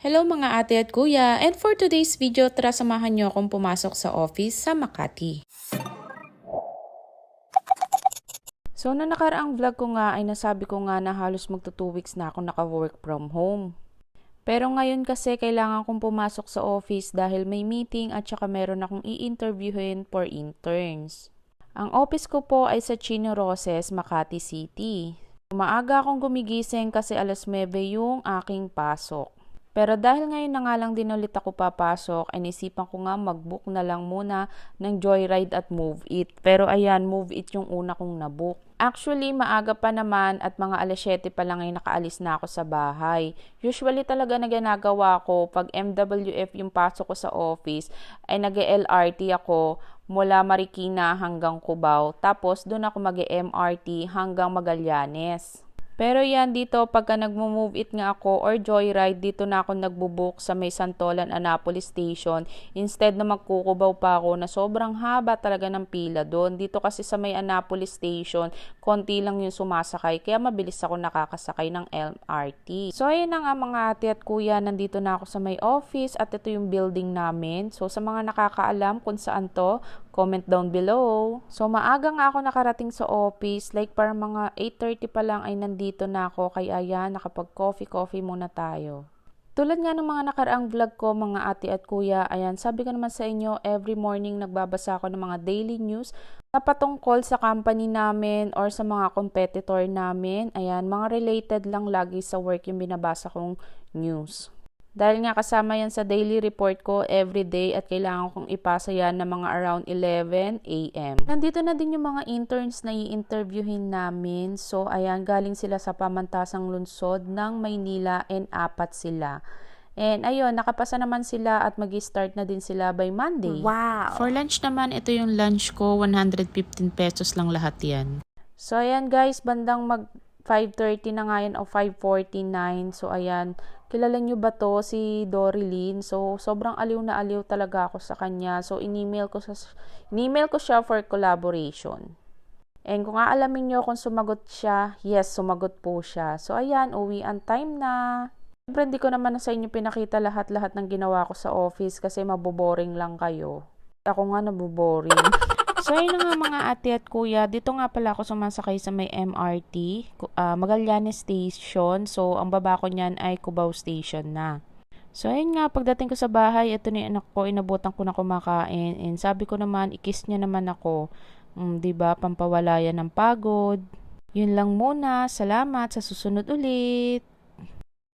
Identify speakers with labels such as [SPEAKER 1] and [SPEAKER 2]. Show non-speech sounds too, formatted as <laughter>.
[SPEAKER 1] Hello mga ate at kuya, and for today's video, tara samahan niyo akong pumasok sa office sa Makati. So, na nakaraang vlog ko nga ay nasabi ko nga na halos magto 2 weeks na ako naka-work from home. Pero ngayon kasi kailangan kong pumasok sa office dahil may meeting at saka meron akong i-interviewin for interns. Ang office ko po ay sa Chino Roses, Makati City. Maaga akong gumigising kasi alas 9 yung aking pasok. Pero dahil ngayon na nga lang din ulit ako papasok, ay nisipan ko nga mag-book na lang muna ng Joyride at Move It. Pero ayan, Move It yung una kong nabook. Actually, maaga pa naman at mga alas 7 pa lang ay nakaalis na ako sa bahay. Usually talaga na ginagawa ko pag MWF yung pasok ko sa office, ay nag-LRT ako mula Marikina hanggang Cubao. Tapos doon ako mag-MRT hanggang Magallanes. Pero yan dito, pagka nagmo-move it nga ako or joyride, dito na ako nagbubook sa may Santolan Annapolis Station. Instead na magkukubaw pa ako na sobrang haba talaga ng pila doon. Dito kasi sa may Annapolis Station, konti lang yung sumasakay. Kaya mabilis ako nakakasakay ng LRT. So ayun nga mga ate at kuya, nandito na ako sa may office at ito yung building namin. So sa mga nakakaalam kung saan to, comment down below. So maaga nga ako nakarating sa office, like para mga 8.30 pa lang ay nandito na ako, kaya ayan, nakapag coffee coffee muna tayo. Tulad nga ng mga nakaraang vlog ko mga ate at kuya, ayan, sabi ko naman sa inyo, every morning nagbabasa ako ng mga daily news na patungkol sa company namin or sa mga competitor namin. Ayan, mga related lang lagi sa work yung binabasa kong news. Dahil nga kasama yan sa daily report ko every day at kailangan kong ipasa yan ng mga around 11 a.m. Nandito na din yung mga interns na i-interviewin namin. So, ayan, galing sila sa pamantasang lungsod ng Maynila and apat sila. And ayun, nakapasa naman sila at mag start na din sila by Monday.
[SPEAKER 2] Wow.
[SPEAKER 1] For lunch naman, ito yung lunch ko. 115 pesos lang lahat yan. So, ayan guys, bandang mag 5.30 na nga yan o 5.49. So, ayan, kilala nyo ba to si Dorilyn? So, sobrang aliw na aliw talaga ako sa kanya. So, in-email ko, sa, in-email ko siya for collaboration. And kung aalamin nyo kung sumagot siya, yes, sumagot po siya. So, ayan, uwi ang time na. Siyempre, hindi ko naman sa inyo pinakita lahat-lahat ng ginawa ko sa office kasi maboboring lang kayo. Ako nga naboboring. <laughs> so, ayun nga mga ate at kuya. Dito nga pala ako sumasakay sa may MRT, uh, Magallanes Station. So, ang baba ko niyan ay Cubao Station na. So, ayun nga, pagdating ko sa bahay, ito na anak ko, inabutan ko na kumakain. And sabi ko naman, ikis niya naman ako. 'di ba Pampawala yan ng pagod. Yun lang muna. Salamat. Sa susunod ulit.